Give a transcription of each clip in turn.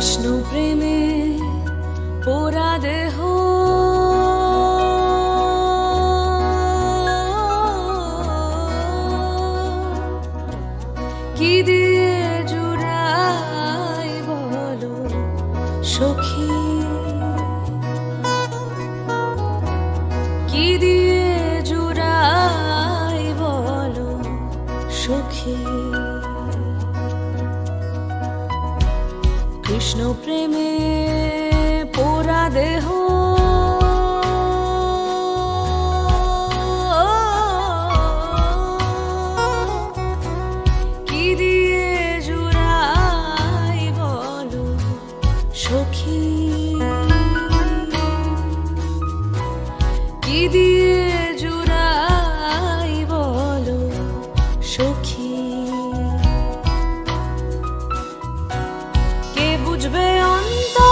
কৃষ্ণ প্রেমে পোড়া দেহ। কি দিয়ে জুড়াই বলো সখী? কি দিয়ে জুড়াই বলো সখী? কৃষ্ণ প্রেমে পোড়া দেহ 就被安顿。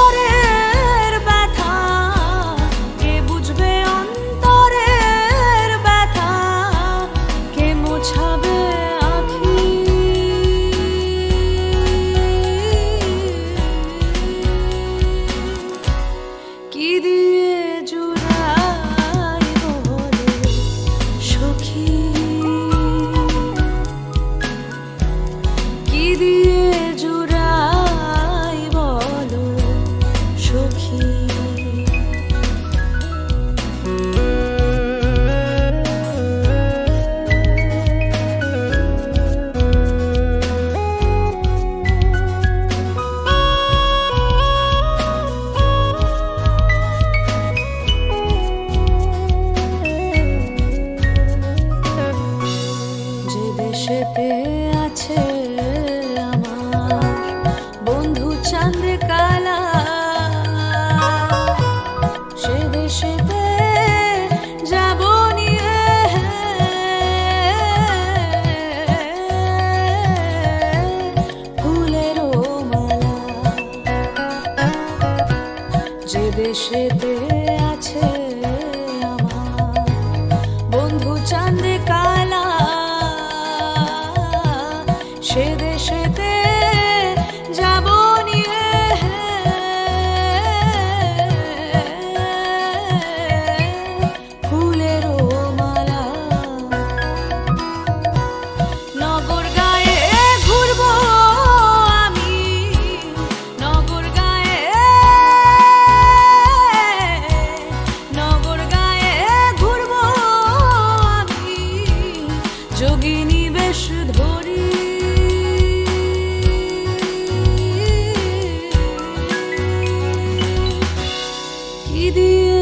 আছে আমার বন্ধু কালা দেশেতে ফুলেরও মালা। আছে আমার বন্ধু চাঁদে কি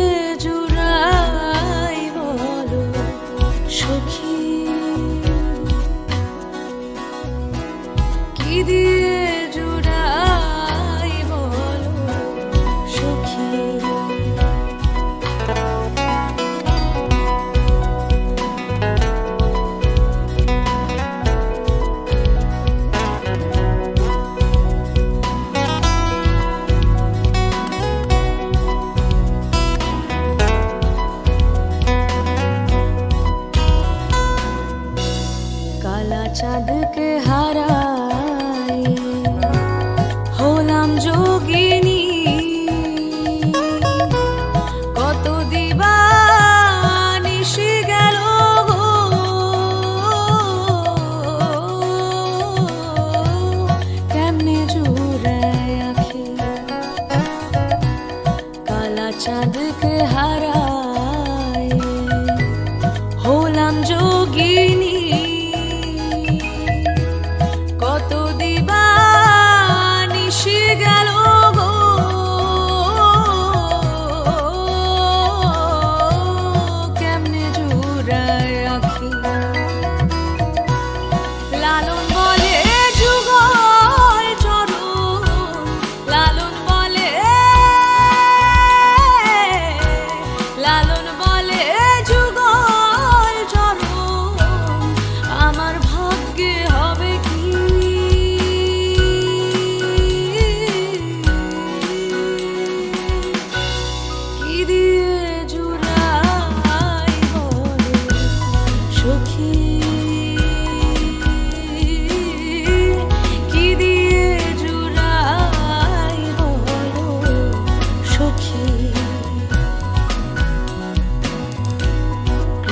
aquí.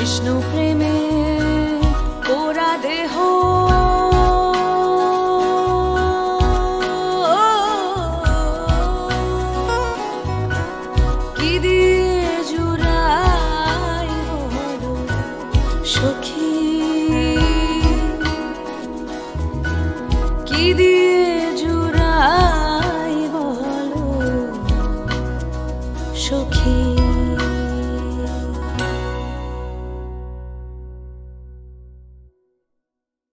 বিষ্ণু প্রেমে পোরা দেহ। কি দিয়ে জুড়াই সখী